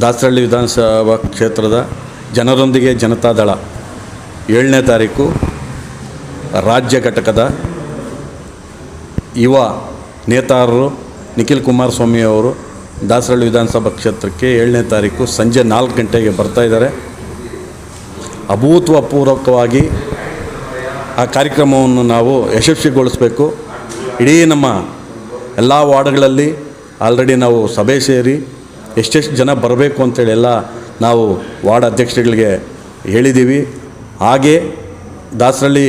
ದಾಸರಳ್ಳಿ ವಿಧಾನಸಭಾ ಕ್ಷೇತ್ರದ ಜನರೊಂದಿಗೆ ಜನತಾದಳ ಏಳನೇ ತಾರೀಕು ರಾಜ್ಯ ಘಟಕದ ಯುವ ನೇತಾರರು ನಿಖಿಲ್ ಕುಮಾರಸ್ವಾಮಿ ಅವರು ದಾಸರಳ್ಳಿ ವಿಧಾನಸಭಾ ಕ್ಷೇತ್ರಕ್ಕೆ ಏಳನೇ ತಾರೀಕು ಸಂಜೆ ನಾಲ್ಕು ಗಂಟೆಗೆ ಬರ್ತಾ ಇದ್ದಾರೆ. ಅಭೂತಪೂರ್ವಕವಾಗಿ ಆ ಕಾರ್ಯಕ್ರಮವನ್ನು ನಾವು ಯಶಸ್ವಿಗೊಳಿಸಬೇಕು. ಇಡೀ ನಮ್ಮ ಎಲ್ಲ ವಾರ್ಡ್ಗಳಲ್ಲಿ ಆಲ್ರೆಡಿ ನಾವು ಸಭೆ ಸೇರಿ ಎಷ್ಟೆಷ್ಟು ಜನ ಬರಬೇಕು ಅಂತೇಳಿ ಎಲ್ಲ ನಾವು ವಾರ್ಡ್ ಅಧ್ಯಕ್ಷರುಗಳಿಗೆ ಹೇಳಿದ್ದೀವಿ. ಹಾಗೆ ದಾಸರಳ್ಳಿ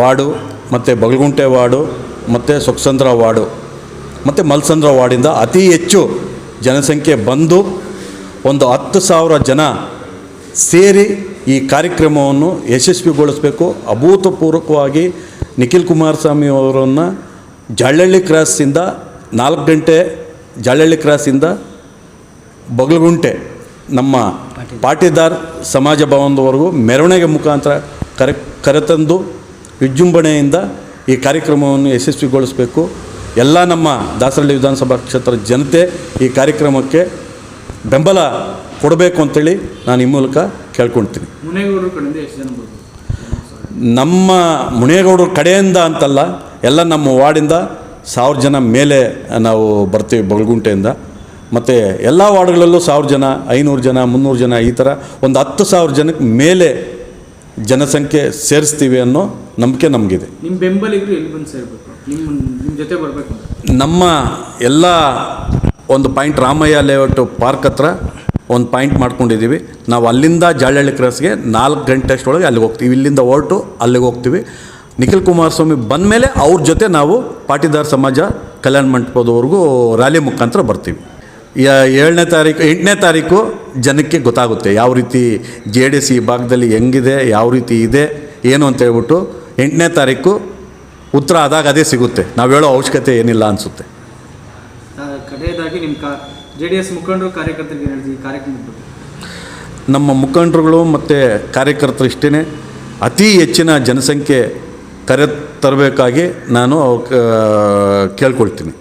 ವಾರ್ಡು, ಮತ್ತು ಬಗಲ್ಗುಂಟೆ ವಾರ್ಡು, ಮತ್ತು ಸೊಕ್ಸಂದ್ರ ವಾರ್ಡು, ಮತ್ತು ಮಲ್ಸಂದ್ರ ವಾರ್ಡಿಂದ ಅತಿ ಹೆಚ್ಚು ಜನಸಂಖ್ಯೆ ಬಂದು ಒಂದು ಹತ್ತು ಸಾವಿರ ಜನ ಸೇರಿ ಈ ಕಾರ್ಯಕ್ರಮವನ್ನು ಯಶಸ್ವಿಗೊಳಿಸಬೇಕು. ಅಭೂತಪೂರ್ವಕವಾಗಿ ನಿಖಿಲ್ ಕುಮಾರಸ್ವಾಮಿ ಅವರನ್ನು ಜಳ್ಳಳ್ಳಿ ಕ್ರಾಸಿಂದ ನಾಲ್ಕು ಗಂಟೆ ಜಳ್ಳಳ್ಳಿ ಕ್ರಾಸಿಂದ ಬಗಲಗುಂಟೆ ನಮ್ಮ ಪಾಟೀದಾರ್. ಸಮಾಜ ಭವನದವರೆಗೂ ಮೆರವಣಿಗೆ ಮುಖಾಂತರ ಕರೆ ಕರೆತಂದು ವಿಜೃಂಭಣೆಯಿಂದ ಈ ಕಾರ್ಯಕ್ರಮವನ್ನು ಯಶಸ್ವಿಗೊಳಿಸಬೇಕು. ಎಲ್ಲ ನಮ್ಮ ದಾಸರಳ್ಳಿ ವಿಧಾನಸಭಾ ಕ್ಷೇತ್ರದ ಜನತೆ ಈ ಕಾರ್ಯಕ್ರಮಕ್ಕೆ ಬೆಂಬಲ ಕೊಡಬೇಕು ಅಂತೇಳಿ ನಾನು ಈ ಮೂಲಕ ಕೇಳ್ಕೊಳ್ತೀನಿ. ಮುನೇಗೌಡರ ಕಡೆಯಿಂದ ಎಷ್ಟು ಜನ ಬರ್ಬೋದು? ನಮ್ಮ ಮುನೇಗೌಡರ ಕಡೆಯಿಂದ ಅಂತಲ್ಲ ಎಲ್ಲ ನಮ್ಮ ವಾರ್ಡಿಂದ ಸಾವಿರ ಜನ ಮೇಲೆ ನಾವು ಬರ್ತೀವಿ ಬಗಲ್ಗುಂಟೆಯಿಂದ. ಮತ್ತು ಎಲ್ಲ ವಾರ್ಡ್ಗಳಲ್ಲೂ ಸಾವಿರ ಜನ ಐನೂರು ಜನ ಮುನ್ನೂರು ಜನ ಈ ಥರ ಒಂದು ಹತ್ತು ಸಾವಿರ ಜನಕ್ಕೆ ಮೇಲೆ ಜನಸಂಖ್ಯೆ ಸೇರಿಸ್ತೀವಿ ಅನ್ನೋ ನಂಬಿಕೆ ನಮಗಿದೆ. ನಿಮ್ಮ ಬೆಂಬಲಿಗರು ಎಲ್ಲಿ ಬಂದು ಸೇರಬೇಕು? ನಿಮ್ಮ ನಿಮ್ಮ ಜೊತೆ ಬರಬೇಕು ನಮ್ಮ ಎಲ್ಲ ಒಂದು ಪಾಯಿಂಟ್ ರಾಮಯ್ಯ ಲೇಔಟ್ ಪಾರ್ಕ್ ಹತ್ರ ಒಂದು ಪಾಯಿಂಟ್ ಮಾಡ್ಕೊಂಡಿದ್ದೀವಿ. ನಾವು ಅಲ್ಲಿಂದ ಜಾಳಹಳ್ಳಿ ಕ್ರಾಸ್ಗೆ ನಾಲ್ಕು ಗಂಟೆ ಅಷ್ಟೊಳಗೆ ಅಲ್ಲಿಗೆ ಹೋಗ್ತೀವಿ. ಇಲ್ಲಿಂದ ಹೊರಟು ಅಲ್ಲಿಗೆ ಹೋಗ್ತೀವಿ. ನಿಖಿಲ್ ಕುಮಾರಸ್ವಾಮಿ ಬಂದಮೇಲೆ ಅವ್ರ ಜೊತೆ ನಾವು ಪಾಟಿದಾರ್ ಸಮಾಜ ಕಲ್ಯಾಣ ಮಂಟಪದವರೆಗೂ ರ್ಯಾಲಿ ಮುಖಾಂತರ ಬರ್ತೀವಿ. ಏಳನೇ ತಾರೀಕು ಎಂಟನೇ ತಾರೀಕು ಜನಕ್ಕೆ ಗೊತ್ತಾಗುತ್ತೆ ಯಾವ ರೀತಿ ಜೆ ಡಿ ಎಸ್ ಈ ಭಾಗದಲ್ಲಿ ಹೆಂಗಿದೆ ಯಾವ ರೀತಿ ಇದೆ ಏನು ಅಂತ ಹೇಳ್ಬಿಟ್ಟು ಎಂಟನೇ ತಾರೀಕು ಉತ್ತರ ಆದಾಗ ಅದೇ ಸಿಗುತ್ತೆ. ನಾವು ಹೇಳೋ ಅವಶ್ಯಕತೆ ಏನಿಲ್ಲ ಅನಿಸುತ್ತೆ. ಕಡೆಯದಾಗಿ ನಿಮ್ಮ ಕಾ ಜೆ ಡಿ ಎಸ್ ಮುಖಂಡರು ಕಾರ್ಯಕರ್ತರಿಗೆ ಏನು ಹೇಳ್ತೀವಿ ಈ ಕಾರ್ಯಕ್ರಮದ ಬಗ್ಗೆ. ನಮ್ಮ ಮುಖಂಡರುಗಳು ಮತ್ತು ಕಾರ್ಯಕರ್ತರು ಇಷ್ಟೇ ಅತಿ ಹೆಚ್ಚಿನ ಜನಸಂಖ್ಯೆ ಕರೆ ತರಬೇಕಾಗಿ ನಾನು ಕೇಳ್ಕೊಳ್ತೀನಿ.